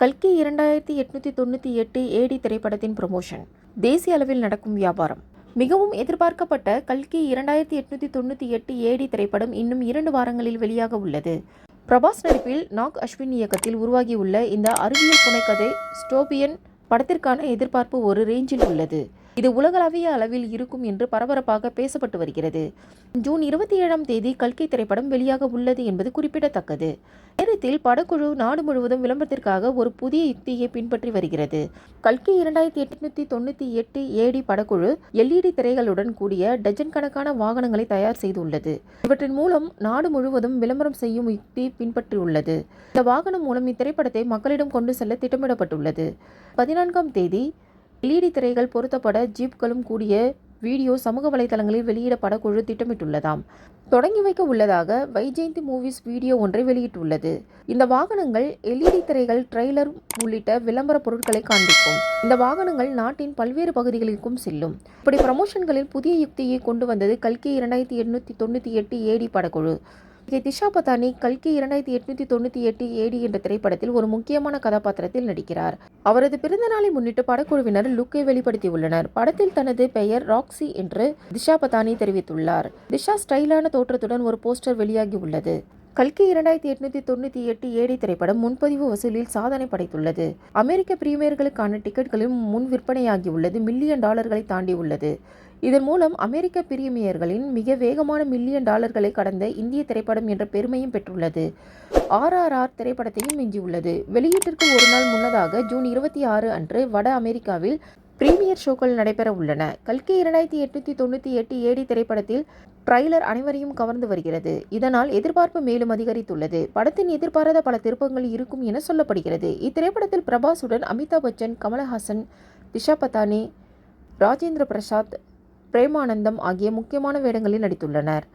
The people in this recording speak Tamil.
கல்கி இரண்டாயிரத்தி எட்நூத்தி தொண்ணூற்றி எட்டு ஏடி திரைப்படத்தின் ப்ரொமோஷன் தேசிய அளவில் நடக்கும் வியாபாரம். மிகவும் எதிர்பார்க்கப்பட்ட கல்கி இரண்டாயிரத்தி எட்நூத்தி தொண்ணூற்றி எட்டு ஏடி திரைப்படம் இன்னும் இரண்டு வாரங்களில் வெளியாக உள்ளது. பிரபாஸ் நடிப்பில் நாக் அஸ்வின் இயக்கத்தில் உருவாகியுள்ள இந்த அறிவியல் புனைக்கதை ஸ்டோபியன் படத்திற்கான எதிர்பார்ப்பு ஒரு ரேஞ்சில் உள்ளது. இது உலகளாவிய அளவில் இருக்கும் என்று பரபரப்பாக பேசப்பட்டு வருகிறது. ஜூன் இருபத்தி ஏழாம் தேதி கல்கி திரைப்படம் வெளியாக உள்ளது என்பது குறிப்பிடத்தக்கது. நேரத்தில் படக்குழு நாடு முழுவதும் விளம்பரத்திற்காக ஒரு புதிய யுக்தியை பின்பற்றி வருகிறது. கல்கி இரண்டாயிரத்தி எட்நூத்தி தொண்ணூற்றி எட்டு ஏடி படக்குழு எல்இடி திரைகளுடன் கூடிய டஜன் கணக்கான வாகனங்களை தயார் செய்துள்ளது. இவற்றின் மூலம் நாடு முழுவதும் விளம்பரம் செய்யும் யுக்தி பின்பற்றியுள்ளது. இந்த வாகனம் மூலம் இத்திரைப்படத்தை மக்களிடம் கொண்டு செல்ல திட்டமிடப்பட்டுள்ளது. பதினான்காம் தேதி எல்இடி திரைகள் பொருத்தப்பட ஜீப்களும் கூடிய வீடியோ சமூக வலைதளங்களில் வெளியிட படக்குழு திட்டமிட்டுள்ளதாம். தொடங்கி வைக்க உள்ளதாக வைஜெயந்தி மூவிஸ் வீடியோ ஒன்றை வெளியிட்டுள்ளது. இந்த வாகனங்கள் எல்இடி திரைகள் ட்ரெய்லர் உள்ளிட்ட விளம்பர பொருட்களை காண்பிக்கும். இந்த வாகனங்கள் நாட்டின் பல்வேறு பகுதிகளுக்கும் செல்லும். இப்படி ப்ரமோஷன்களில் புதிய யுக்தியை கொண்டு வந்தது கல்கி இரண்டாயிரத்தி எண்ணூற்றி தொண்ணூற்றி எட்டு ஏடி படக்குழு. இங்கே திஷா பதானி கல்கி இரண்டாயிரத்தி எட்நூத்தி தொண்ணூற்றி எட்டு ஏடி என்ற திரைப்படத்தில் ஒரு முக்கியமான கதாபாத்திரத்தில் நடிக்கிறார். அவரது பிறந்த நாளை முன்னிட்டு படக்குழுவினர் லுக்கை வெளிப்படுத்தியுள்ளனர். படத்தில் தனது பெயர் ராக்ஸி என்று திஷா பதானி தெரிவித்துள்ளார். திஷா ஸ்டைலான தோற்றத்துடன் ஒரு போஸ்டர் வெளியாகி உள்ளது. கல்கி இரண்டாயிரத்தி எட்நூத்தி தொண்ணூற்றி எட்டு ஏடி திரைப்படம் முன்பதிவு வசூலில் சாதனை படைத்துள்ளது. அமெரிக்க பிரீமியர்களுக்கான டிக்கெட்களும் முன் விற்பனையாகியுள்ளது மில்லியன் டாலர்களை தாண்டியுள்ளது இதன் மூலம் அமெரிக்க பிரீமியர்களின் மிக வேகமான மில்லியன் டாலர்களை கடந்த இந்திய திரைப்படம் என்ற பெருமையும் பெற்றுள்ளது. ஆர்ஆர்ஆர் திரைப்படத்தையும் மிஞ்சியுள்ளது. வெளியீட்டிற்கு ஒரு நாள் முன்னதாக ஜூன் இருபத்தி ஆறு அன்று வட அமெரிக்காவில் பிரீமியர் ஷோக்கள் நடைபெற உள்ளன. கல்கி இரண்டாயிரத்தி எட்நூத்தி தொண்ணூற்றி எட்டு ஏடி திரைப்படத்தில் ட்ரைலர் அனைவரையும் கவர்ந்து வருகிறது. இதனால் எதிர்பார்ப்பு மேலும் அதிகரித்துள்ளது. படத்தின் எதிர்பாராத பல திருப்பங்கள் இருக்கும் என சொல்லப்படுகிறது. இத்திரைப்படத்தில் பிரபாஸுடன் அமிதாப் பச்சன் கமலஹாசன் திஷா பதானி ராஜேந்திர பிரசாத் பிரேமானந்தம் ஆகிய முக்கியமான வேடங்களில் நடித்துள்ளனர்.